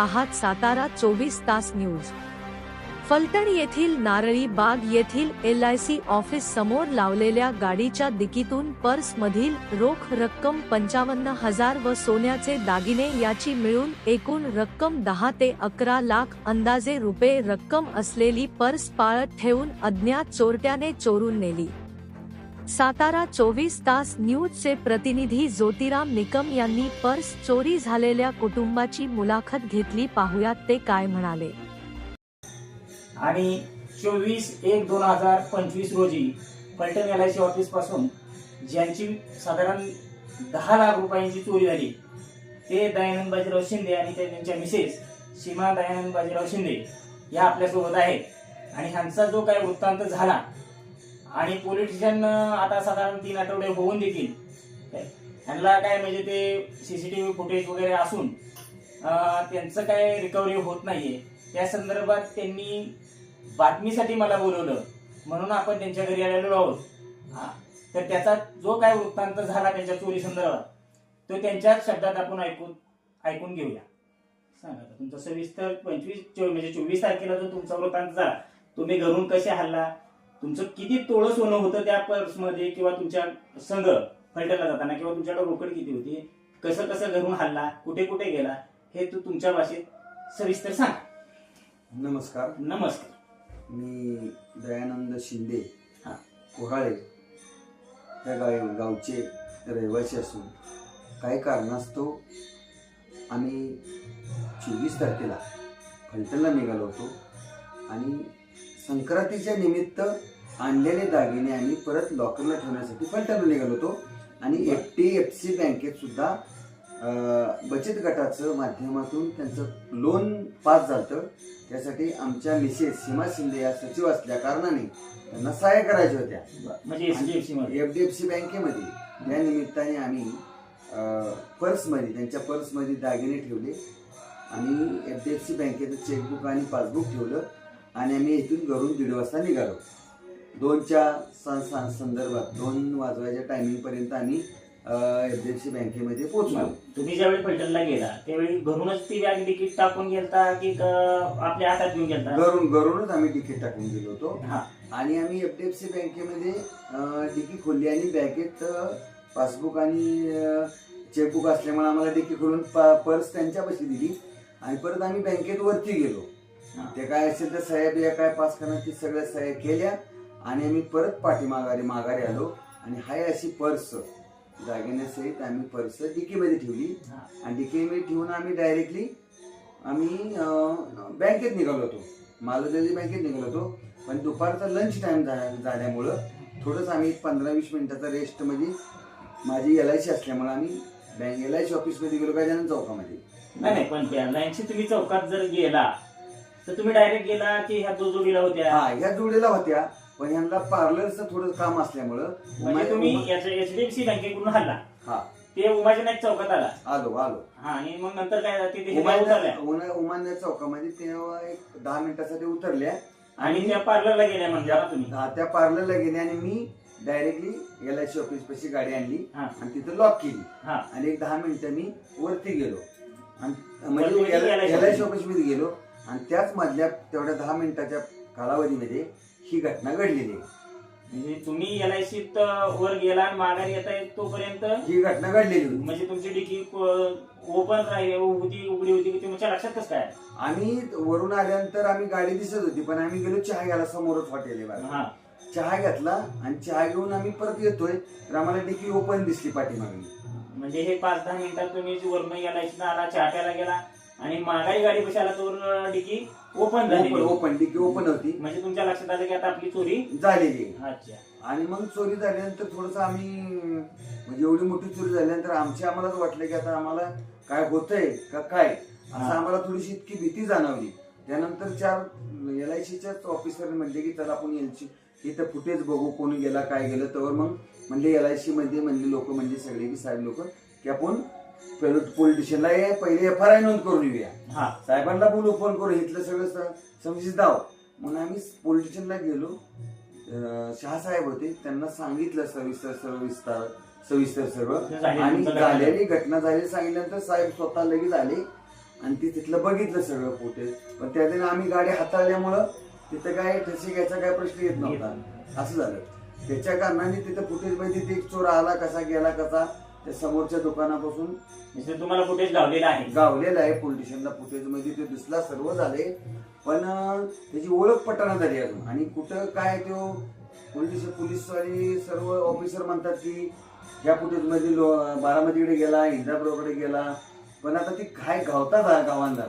आहात सातारा चोवीस तास न्यूज. फलटण येथील नारळी बाग येथील एल आय सी ऑफिस समोर लावलेल्या गाडीच्या दिकीतून पर्स मधील रोख रक्कम पंचावन्न हजार व सोन्याचे दागिने याची मिळून एकूण रक्कम दहा ते अकरा लाख अंदाजे रुपये रक्कम असलेली पर्स पाळत ठेवून अज्ञात चोरट्याने चोरून नेली. सातारा चोवीस तास न्यूजचे प्रतिनिधी ज्योतिराम निकम यांनी पर्स चोरी झालेल्या कुटुंबाची मुलाखत घेतली. पाहुयात ते काय म्हणाले. आणि चोवीस एक दोन हजार पंचवीस रोजी फलटण एल आय सी ऑफिसपासून ज्यांची साधारण दहा लाख रुपयांची चोरी झाली ते दयानंद बाजीराव शिंदे आणि त्यांच्या मिसेस सीमा दयानंद बाजीराव शिंदे या आपल्यासोबत आहेत. आणि ह्यांचा जो काही वृत्तांत झाला आणि पोलीस स्टेशन आता साधारण तीन आठवडे होऊन देखील ह्यांना काय म्हणजे ते सीसीटीव्ही फुटेज वगैरे असून त्यांचं काय रिकव्हरी होत नाहीये. त्या संदर्भात त्यांनी बातमीसाठी मला बोलवलं. म्हणून आपण त्यांच्या घरी आलेलो आहोत. तर त्याचा जो काय वृत्तांत झाला त्यांच्या चोरी संदर्भात तो त्यांच्याच शब्दात आपण ऐकून ऐकून घेऊया. सांगा तुमचा सविस्तर पंचवीस म्हणजे चोवीस तारखेला जो तुमचा वृत्तांत झाला तुम्ही घरून कसे हल्ला? तुमचं किती तोळं सोनं होतं त्या पर्समध्ये किंवा तुमच्या संघ फलटणला जाताना किंवा तुमच्याकडे रोकड किती होती? कसं कसं घरून हल्ला? कुठे कुठे गेला? हे तू तुमच्या भाषेत सविस्तर सांग. नमस्कार. नमस्कार. मी दयानंद शिंदे हा. कोराळे या गाव गावचे रहिवासी असून काही कारणास्तव आम्ही चोवीस तारखेला फलटणला निघालो होतो आणि संक्रांतीच्या निमित्त आणलेले दागिने आम्ही परत लॉकरला ठेवण्यासाठी फलटणला निघालो होतो. आणि एफ टी एफ सी बँकेत सुद्धा बचत गटाचं माध्यमातून त्यांचं लोन पास झालं त्यासाठी आमच्या मिसेस सीमा शिंदे या सचिव असल्या कारणाने त्यांना सहाय्य करायच्या होत्या. म्हणजे एफ डी एफ सी बँकेमध्ये या निमित्ताने आम्ही पर्समध्ये त्यांच्या पर्समध्ये दागिने ठेवले. आणि एफ डी एफ सी बँकेचं चेकबुक आणि पासबुक ठेवलं. आणि आम्ही इथून घरून दीड वाजता निघालो. दोनच्या संदर्भात दोन वाजवायच्या टायमिंगपर्यंत आम्ही एफ डी एफ सी बँकेमध्ये पोहोचलो. तुम्ही ज्यावेळी फलटणला गेला त्यावेळी घरूनच ती बॅग तिकीट टाकून गेलता की आपल्या हातात घेऊन गेलता? घरून घरूनच आम्ही तिकीट टाकून गेलो होतो. हा. आणि आम्ही एफ डी एफ सी बँकेमध्ये डिकी खोलली आणि बँकेत पासबुक आणि चेकबुक असल्यामुळे आम्हाला डिकी खोलून पर्स त्यांच्यापाशी दिली. आणि परत आम्ही बँकेत वरती गेलो. ते काय असेल तर साहेब या काय पास करणार ती सगळ्या सह्या केल्या आणि आम्ही परत पाठीमाघारी माघारी आलो. आणि हाय अशी पर्स दागिन्यासहित आम्ही पर्स डिकीमध्ये ठेवली. आणि डिकीमध्ये ठेवून आम्ही डायरेक्टली आम्ही बँकेत निघालो होतो. मालवलेली बँकेत निघालो होतो. पण दुपारचा लंच टाइम झाल्यामुळं थोडंच आम्ही पंधरा वीस मिनिटाचा रेस्टमध्ये माझी एल आय सी असल्यामुळे आम्ही बँक एल आय सी ऑफिसमध्ये गेलो. गजानन चौकामध्ये. नाही नाही पण लाईनशी तुम्ही चौकात जर गेला तर तुम्ही डायरेक्ट गेला की ह्या दो जोडीला होत्या? हा ह्या जोडीला होत्या पण ह्यांना पार्लरचं थोडं काम असल्यामुळं म्हणजे उमा- तुम्ही उमा- याच्या एचडीएफसी बँकेकडून हल्ला हा. ते उमाजी नाईक चौकात आला. आलो आलो. हा आणि मग नंतर काय तिथे हे उमान्या उतरल्या. उमा- उमान्या चौकामध्ये तेव्हा एक दहा मिनिटासाठी उतरल्या. आणि त्या पार्लरला गेल्या म्हणजे तुम्ही. हा, त्या पार्लरला गेले आणि मी directly L I C office पाशी गाडी आणली. हा. आणि तिथं लॉक केली. हा. आणि एक दहा मिनिटं मी वरती गेलो. आणि वरती म्हणजे म्हणजे LIC एल आय सी ऑफिसमध्ये गेलो. आणि त्याच मधल्या तेवढ्या दहा मिनिटाच्या कालावधीमध्ये ही घटना घडलेली आहे. म्हणजे तुम्ही एल आय सीत वर गेला आणि माघारी येता येत तोपर्यंत? ही घटना घडलेली होती. म्हणजे तुमची डिकी ओपन राहिली होती उघडी होती की तुमच्या लक्षात कसं काय? आम्ही वरून आल्यानंतर आम्ही गाडी दिसत होती पण आम्ही गेलो चहा घ्यायला समोरच हॉटेल आहे. हा. चहा घेतला आणि चहा घेऊन आम्ही परत येतोय तर आम्हाला डिकी ओपन दिसली पाठीमागणी म्हणजे हे पाच दहा मिनिटात तुम्ही वरनं एल आय आला चहा प्यायला गेला आणि माघारी गाडी कशी आला तर डिकी ओपन झाली ओपन ओपन डिकी ओपन होती. म्हणजे तुमच्या लक्षात आलं की आता आपली चोरी झालेली. अच्छा. आणि मग चोरी झाल्यानंतर थोडस आम्ही म्हणजे एवढी मोठी चोरी झाल्यानंतर आमच्या आम्हालाच वाटलं की आता आम्हाला काय होतंय का काय? असं. आम्हाला थोडीशी इतकी भीती जाणवली. त्यानंतर चार एल आय सीच्याच ऑफिसर म्हणले की चला आपण यांची इथं फुटेज बघू कोणी गेला काय गेलं. तर मग म्हणले एल आय सी मध्ये म्हणले लोक म्हणजे सगळे की साहेब लोक की आपण पोलीस स्टेशनला ये पहिले एफ आर आय नोंद करून येऊया. हा. साहेबांना बोलू फोन करू. इथलं सगळं समजीत दाव म्हणून आम्ही पोलीस स्टेशनला गेलो. अं, शहासाहेब होते. त्यांना सांगितलं सविस्तर सविस्तर सविस्तर सर्व आणि. झालेली घटना झाली सांगितल्यानंतर साहेब स्वतः लगेच आले. आणि ती तिथलं बघितलं सगळं फुटेज पण त्या दिवशी आम्ही गाडी हाताळल्यामुळं तिथं काय ठसी घ्यायचा काय प्रश्न येत नव्हता. असं झालं. त्याच्या कारणाने तिथं फुटेजमध्ये ते चोर आला कसा गेला कसा. त्या समोरच्या दुकानापासून म्हणजे तुम्हाला फुटेज लावलेलं आहे. गावलेलं आहे पोलीस स्टेशनला फुटेजमध्ये ते दिसला सर्व झाले. पण अं, त्याची ओळख पटना झाली अजून. आणि कुठं काय तो पोलीस पोलीसवाले सर्व ऑफिसर म्हणतात की या फुटेजमध्ये लो बारामतीकडे गेला इंदापूरकडे गेला. पण आता ती काय गावतात गावांना?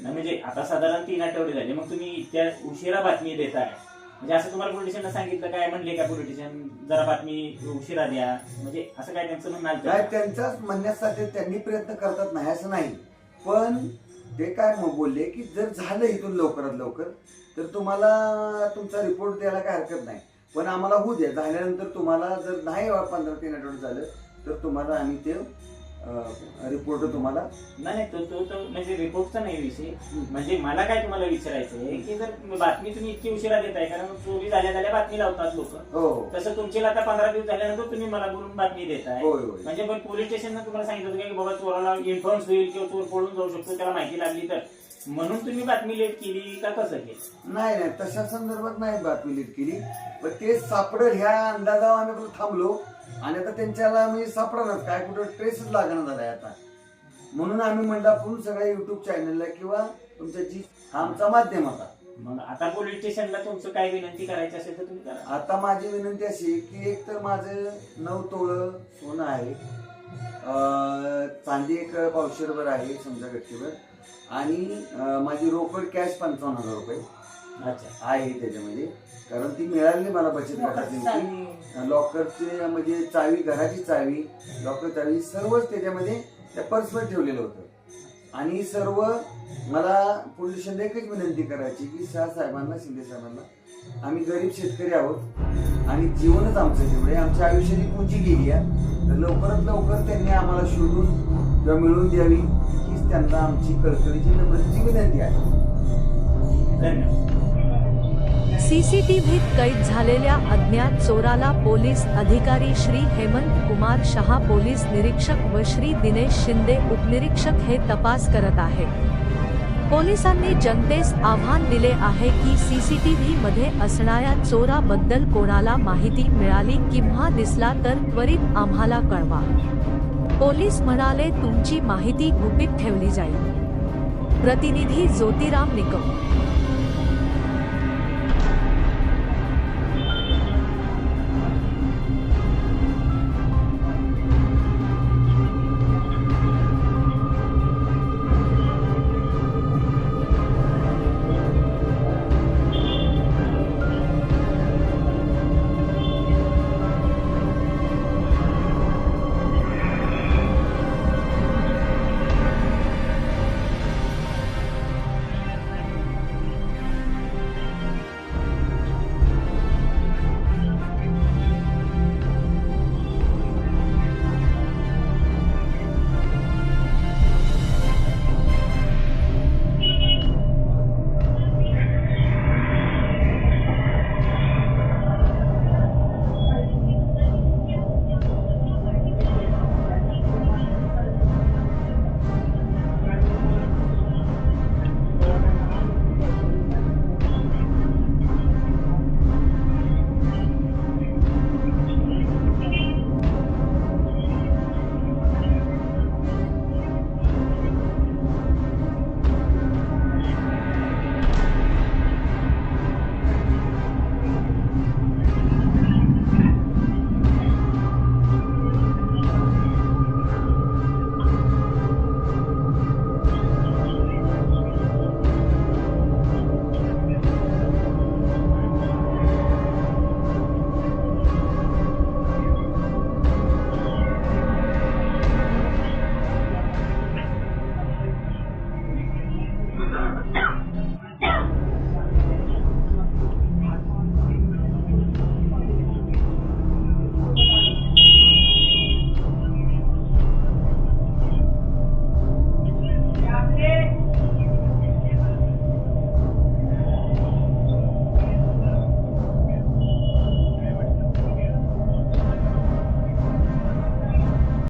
नाही, म्हणजे आता साधारण तीन आठवडे झाले. मग तुम्ही इतक्या उशिरा बातमी देताय. म्हणजे असं तुम्हाला पोलिटिशियनला सांगितलं काय म्हणले का पोलिटिशियन जरा बातमी उशिरा द्या. म्हणजे असं काय त्यांचं म्हणणं आलं काय होतं? त्यांच्याच म्हणण्यासाठी त्यांनी प्रयत्न करतात नाही असं नाही. पण ते काय मग बोलले की जर झालं इथून लवकरात लवकर तर तुम्हाला तुमचा रिपोर्ट द्यायला काय हरकत नाही. पण आम्हाला होऊ द्या. झाल्यानंतर तुम्हाला जर नाही पंधरा तीन आठवडे झालं तर तुम्हाला आम्ही ते रिपोर्ट तुम्हाला? नाही नाही, तो तो तो म्हणजे रिपोर्टचा नाही विषय. म्हणजे मला काय तुम्हाला विचारायचं आहे की जर बातमी तुम्ही इतकी उशिरा देताय कारण चोरी झाल्या झाल्या बातमी लावतात लोक. हो. तसं तुमची आता पंधरा दिवस झाल्यानंतर तुम्ही मला बोलून बातमी देताय. म्हणजे पण पोलीस स्टेशननं तुम्हाला सांगितलं होतं की बाबा चोराला इन्फ्लुअन्स होईल किंवा चोर पळून जाऊ शकतो त्याला माहिती लागली तर. म्हणून तुम्ही बातमी लेट केली का कसं केलं? नाही नाही तशा संदर्भात नाही बातमी लीड केली. पण ते सापडेल ह्या अंदाजावर आम्ही थांबलो. आणि आता त्यांच्याला म्हणजे सापडणार काय कुठं ट्रेसच लागणार झालाय आता. म्हणून आम्ही म्हणलं आपण सगळ्या युट्यूब चॅनलला किंवा तुमच्या जी हा आमचा माध्यम होता. मग आता पोलीस स्टेशनला तुमचं काय विनंती करायची असेल तर तुम्ही करा. आता माझी विनंती अशी की एक तर माझं नऊ तोळं सोनं आहे. अं, चांदी एक पावशेरभर आहे समजा गट्टीवर आणि अं, माझी रोकड कॅश पंचावन्न हजार रुपये. अच्छा आहे त्याच्यामध्ये. कारण ती मिळाली मला बचत गटाची. लॉकरचे म्हणजे चावी घराची चावी लॉकर चावी सर्वच त्याच्यामध्ये त्या पर्सवर ठेवलेलं होतं. आणि सर्व मला पोलीस स्टेशनला एकच विनंती करायची की शाह साहेबांना शिंदे साहेबांना आम्ही गरीब शेतकरी आहोत आणि जीवनच आमचं जेवढे आमच्या आयुष्याची पुंजी गेली आहे. तर लवकरात लवकर त्यांनी आम्हाला शोधून किंवा मिळवून द्यावी हीच त्यांना आमची कळकळीची नम्रतेची विनंती आहे. धन्यवाद. सीसीटीव्हीत कैद झालेल्या अज्ञात चोराला पोलीस अधिकारी श्री हेमंत कुमार शहा पोलीस निरीक्षक व श्री दिनेश शिंदे उपनिरीक्षक हे तपास करत आहेत पोलिसांनी जनतेस आव्हान दिले आहे की सीसीटीव्ही मध्ये असणाऱ्या चोराबद्दल कोणाला माहिती मिळाली किंवा दिसला तर त्वरित आम्हाला कळवा. पोलीस म्हणाले तुमची माहिती गुपित ठेवली जाईल. प्रतिनिधी ज्योतिराम निकम